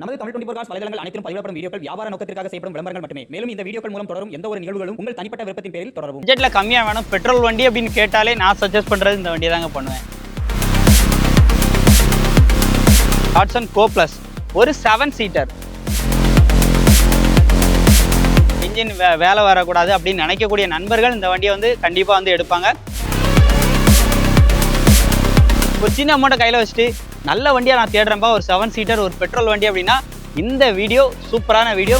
நமது Tamil twenty cos வலைதளங்கள் அனைத்தும் பதிவிடப்படும் வீடியோக்கள் வியாபார நோக்கத்திற்காக செய்யப்படும் விளம்பரங்கள் மட்டுமே. மேலும் இந்த வீடியோக்கள் மூலம் தொடரும் எந்த ஒரு நிகழ்வுகளும் உங்கள் தனிப்பட்ட விருப்பத்தின் பேரில் தொடரும் பட்ஜெட்டில் கம்மியாக வேணும். பெட்ரோல் வண்டி அப்படின்னு கேட்டாலே நான் சஜஸ்ட் பண்ணுறது இந்த வண்டி தாங்க பண்ணுவேன். ஹாட்சன் கோ ப்ளஸ் ஒரு செவன் சீட்டர் இன்ஜின் வே வேலை வரக்கூடாது அப்படின்னு நினைக்கக்கூடிய நண்பர்கள் இந்த வண்டியை வந்து கண்டிப்பாக வந்து எடுப்பாங்க. ஒரு சின்ன அமௌண்ட்டை கையில் வச்சுட்டு நல்ல வண்டியாக நான் தேடுறேன்ப்பா ஒரு செவன் சீட்டர் ஒரு பெட்ரோல் வண்டி அப்படின்னா இந்த வீடியோ சூப்பரான வீடியோ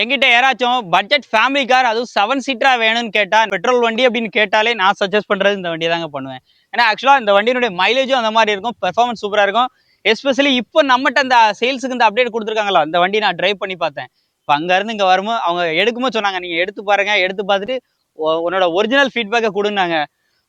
எங்கிட்ட யாராச்சும் பட்ஜெட் ஃபேமிலி கார் அதுவும் செவன் சீட்டராக வேணும்னு கேட்டால் பெட்ரோல் வண்டி அப்படின்னு கேட்டாலே நான் சஜஸ்ட் பண்ணுறது இந்த வண்டியை தாங்க பண்ணுவேன். ஏன்னா ஆக்சுவலாக இந்த வண்டியினுடைய மைலேஜும் அந்த மாதிரி இருக்கும். பெர்ஃபார்மன்ஸ் சூப்பராக இருக்கும். எஸ்பெஷலி இப்போ நம்மகிட்ட அந்த சேல்ஸுக்கு இந்த அப்டேட் கொடுத்துருக்காங்களா அந்த வண்டி நான் ட்ரைவ் பண்ணி பார்த்தேன். இப்போ அங்கேருந்து இங்கே வரும்போது அவங்க எடுக்கும்போது சொன்னாங்க நீங்கள் எடுத்து பாருங்கள் எடுத்து பார்த்துட்டு உன்னோட ஒரிஜினல் ஃபீட்பேக்கை கொடுன்னாங்க.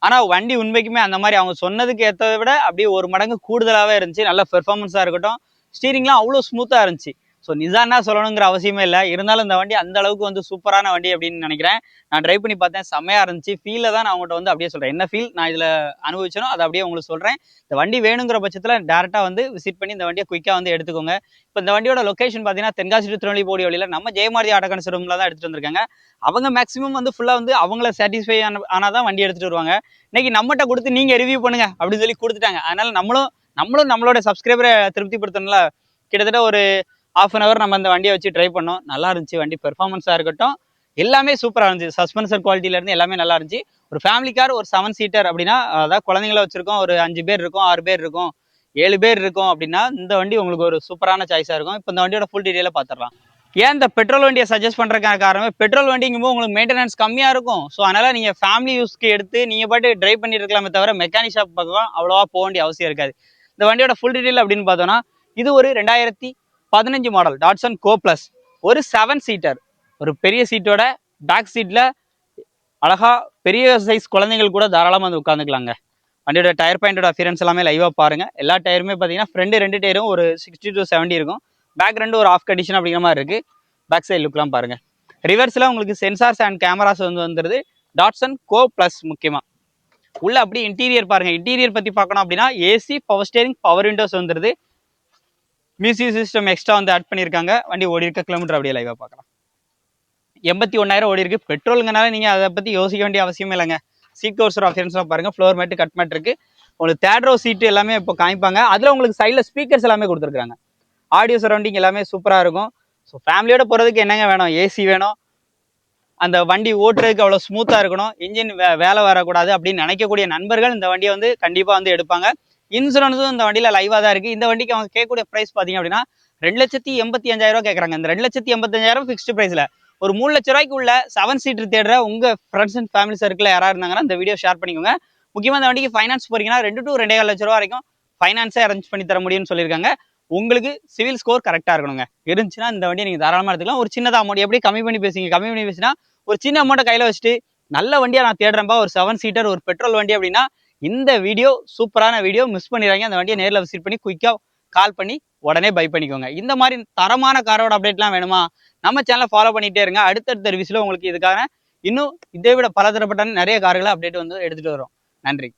ஆனால் வண்டி உண்மைக்குமே அந்த மாதிரி அவங்க சொன்னதுக்கு ஏற்றதை விட அப்படியே ஒரு மடங்கு கூடுதலாகவே இருந்துச்சு. நல்ல பெர்ஃபார்மன்ஸாக இருக்கட்டும். ஸ்டீரிங்லாம் அவ்வளோ ஸ்மூத்தாக இருந்துச்சு. ஸோ நிசான்னா சொல்லணுங்கிற அவசியமே இல்லை. இருந்தாலும் இந்த வண்டி அந்த அளவுக்கு வந்து சூப்பரான வண்டி அப்படின்னு நினைக்கிறேன். நான் ட்ரைவ் பண்ணி பார்த்தேன். செம்மையாக இருந்துச்சு. ஃபீலில் தான் நான் உங்கள்கிட்ட வந்து அப்படியே சொல்கிறேன் என்ன ஃபீல் நான் இதில் அனுபவிச்சனோ அதை அப்படியே உங்களுக்கு சொல்கிறேன் இந்த வண்டி வேணுங்கிற பட்சத்தில் டேரெக்டாக வந்து விசிட் பண்ணி இந்த வண்டியை குயிக்காக வந்து எடுத்துக்கோங்க. இப்போ இந்த வண்டியோட லொகேஷன் பார்த்தீங்கன்னா தென்காசி திருநெல்வேலி போடி வழியில் நம்ம ஜெயமாரதி ஆட்டோ கன்சர்வமில் தான் எடுத்துகிட்டு வந்திருக்காங்க. அவங்க மேக்ஸிமம் வந்து ஃபுல்லாக வந்து அவங்கள சாட்டிஸ்ஃபை ஆன ஆனால் தான் வண்டி எடுத்துகிட்டு வருவாங்க. இன்னைக்கு நம்மகிட்ட கொடுத்து நீங்கள் ரிவ்யூ பண்ணுங்க அப்படின்னு சொல்லி கொடுத்துட்டாங்க. அதனால நம்மளும் நம்மளும் நம்மளோட சப்ஸ்கிரைபரை திருப்திப்படுத்தணும்ல. கிட்டத்தட்ட ஒரு ஆஃப் அன் ஹவர் நம்ம அந்த வண்டியை வச்சு ட்ரை பண்ணோம். நல்லா இருந்துச்சு. வண்டி பெர்ஃபார்மன்ஸாக இருக்கட்டும். எல்லாமே சூப்பராக இருந்துச்சு. சஸ்பென்சர் குவாலிட்டியிலேருந்து எல்லாமே நல்லா இருந்துச்சு. ஒரு ஃபேமிலி கார் ஒரு செவன் சீட்டர் அப்படின்னா அதாவது குழந்தைங்கள வச்சுருக்கோம். ஒரு அஞ்சு பேர் இருக்கும் ஆறு பேர் இருக்கும் ஏழு பேர் இருக்கும் அப்படின்னா இந்த வண்டி உங்களுக்கு ஒரு சூப்பரான சாய்ஸாக இருக்கும். இப்போ இந்த வண்டியோட ஃபுல் டீட்டெயிலாக பார்த்துடலாம் ஏன் இந்த பெட்ரோல் வண்டியை சஜஸ்ட் பண்ணுறதுக்கான காரணமே பெட்ரோல் வண்டிங்கும்போது உங்களுக்கு மெயின்டெனன்ஸ் கம்மியாக இருக்கும். ஸோ அதனால் நீங்கள் ஃபேமிலி யூஸ்க்கு எடுத்து நீங்கள் பாட்டு ட்ரைவ் பண்ணிட்டு இருக்கலாமே தவிர மெக்கானிக் ஷாப் பக்கம் அவ்வளோவா போக வேண்டிய அவசியம் இருக்காது. இந்த வண்டியோட ஃபுல் டீட்டெயில் அப்படின்னு பார்த்தோன்னா இது ஒரு ரெண்டாயிரத்தி பதினஞ்சு மாடல் டாட்சன் கோ ப்ளஸ் ஒரு செவன் சீட்டர் ஒரு பெரிய சீட்டோட பேக் சீட்டில் அழகா பெரிய சைஸ் குழந்தைகள் கூட தாராளமாக வந்து உட்காந்துக்கலாங்க வண்டியோட டயர் பாயிண்டோட அஃபியரன்ஸ் எல்லாமே லைவாக பாருங்கள் எல்லா டயருமே பார்த்தீங்கன்னா ஃப்ரண்ட் ரெண்டு டயரும் ஒரு சிக்ஸ்டி டு 70 இருக்கும். பேக் ரெண்டு ஒரு ஆஃப் கண்டிஷன் அப்படிங்கிற மாதிரி இருக்குது பேக் சைடு லுக்லாம் பாருங்கள் ரிவர்ஸில் உங்களுக்கு சென்சார்ஸ் அண்ட் கேமராஸ் வந்து வந்துருது. டாட்சன் கோ ப்ளஸ் முக்கியமாக உள்ள அப்படியே இன்டீரியர் பாருங்க. இன்டீரியர் பற்றி பார்க்கணும் அப்படின்னா AC power steering power windows வந்துருது. மியூசிக் சிஸ்டம் எக்ஸ்ட்ரா வந்து ஆட் பண்ணியிருக்காங்க வண்டி ஓடி இருக்க கிலோமீட்டர் அப்படியே லைவாக பார்க்கலாம். எண்பத்தி ஒன்றாயிரம் ஓடி இருக்கு. பெட்ரோலுங்கனால நீங்கள் அதை பற்றி யோசிக்க வேண்டிய அவசியமே இல்லைங்க. சீட் கவர்ஸர் ஆப்ஷன்ஸ்லாம் பாருங்க. ஃப்ளோர் மேட்டு கட் மேட் இருக்கு. உங்களுக்கு தேட்ரோ சீட்டு எல்லாமே இப்போ காமிப்பாங்க. அதில் உங்களுக்கு சைடில் ஸ்பீக்கர்ஸ் எல்லாமே கொடுத்துருக்காங்க ஆடியோ சரௌண்டிங் எல்லாமே சூப்பராக இருக்கும். ஸோ ஃபேமிலியோட போகிறதுக்கு என்னங்க வேணும்? ஏசி வேணும். அந்த வண்டி ஓட்டுறதுக்கு அவ்வளோ ஸ்மூத்தாக இருக்கணும். இன்ஜின் வே வேலை வரக்கூடாது அப்படின்னு நினைக்கக்கூடிய நண்பர்கள் இந்த வண்டியை வந்து கண்டிப்பாக வந்து எடுப்பாங்க. இன்சூரன்ஸும் இந்த வண்டியில் லைவாக தான் இருக்குது இந்த வண்டிக்கு அவங்க கேட்கக்கூடிய ப்ரைஸ் பார்த்தீங்க அப்படின்னா ரெண்டு லட்சத்தி எண்பத்தி அஞ்சாயிரம் கேட்குறாங்க. இந்த ரெண்டு லட்சத்தி எண்பத்தஞ்சாயிரம் ஃபிக்ஸ்டு ப்ரைஸில் ஒரு மூணு லட்ச ரூபாய்க்கு உள்ள செவன் சீட்டர் தேடுற உங்கள் ஃப்ரெண்ட்ஸ் அண்ட் ஃபேமிலி சர்க்கிளில் யாராக இருந்தாங்கன்னா இந்த வீடியோ ஷேர் பண்ணிக்கோங்க. முக்கியமாக இந்த வண்டிக்கு ஃபைனான்ஸ் போறீங்கன்னா ரெண்டு டு ரெண்டே லட்ச ரூபா வரைக்கும் ஃபைனான்ஸே அரேஞ்ச் பண்ணி தர முடியும்னு சொல்லியிருக்காங்க. உங்களுக்கு சிவில் ஸ்கோர் கரெக்டாக இருக்கணுங்க. இருந்துச்சுன்னா இந்த வண்டியை நீங்கள் தாராளமாக எடுத்துக்கலாம். ஒரு சின்னதாக அமௌண்ட் எப்படி கம்மி பண்ணி பேசுங்க கம்மி பண்ணி பேசினா ஒரு சின்ன அமௌண்ட்டை கையில் வச்சுட்டு நல்ல வண்டியாக நான் தேடுறேன்ப்பா ஒரு செவன் சீட்டர் ஒரு பெட்ரோல் வண்டி அப்படின்னா இந்த வீடியோ சூப்பரான வீடியோ மிஸ் பண்ணிடுறாங்க அந்த வண்டியை நேரில் விசிட் பண்ணி குயிக்காக கால் பண்ணி உடனே பை பண்ணிக்கோங்க. இந்த மாதிரி தரமான காரோட அப்டேட்லாம் வேணுமா? நம்ம சேனலை ஃபாலோ பண்ணிட்டே இருங்க. அடுத்தடுத்த ரிவ்யூஸில் உங்களுக்கு இதுக்கான இன்னும் இதை விட பலதரப்பட்ட நிறைய கார்களை அப்டேட் வந்து எடுத்துகிட்டு வரும் நன்றி.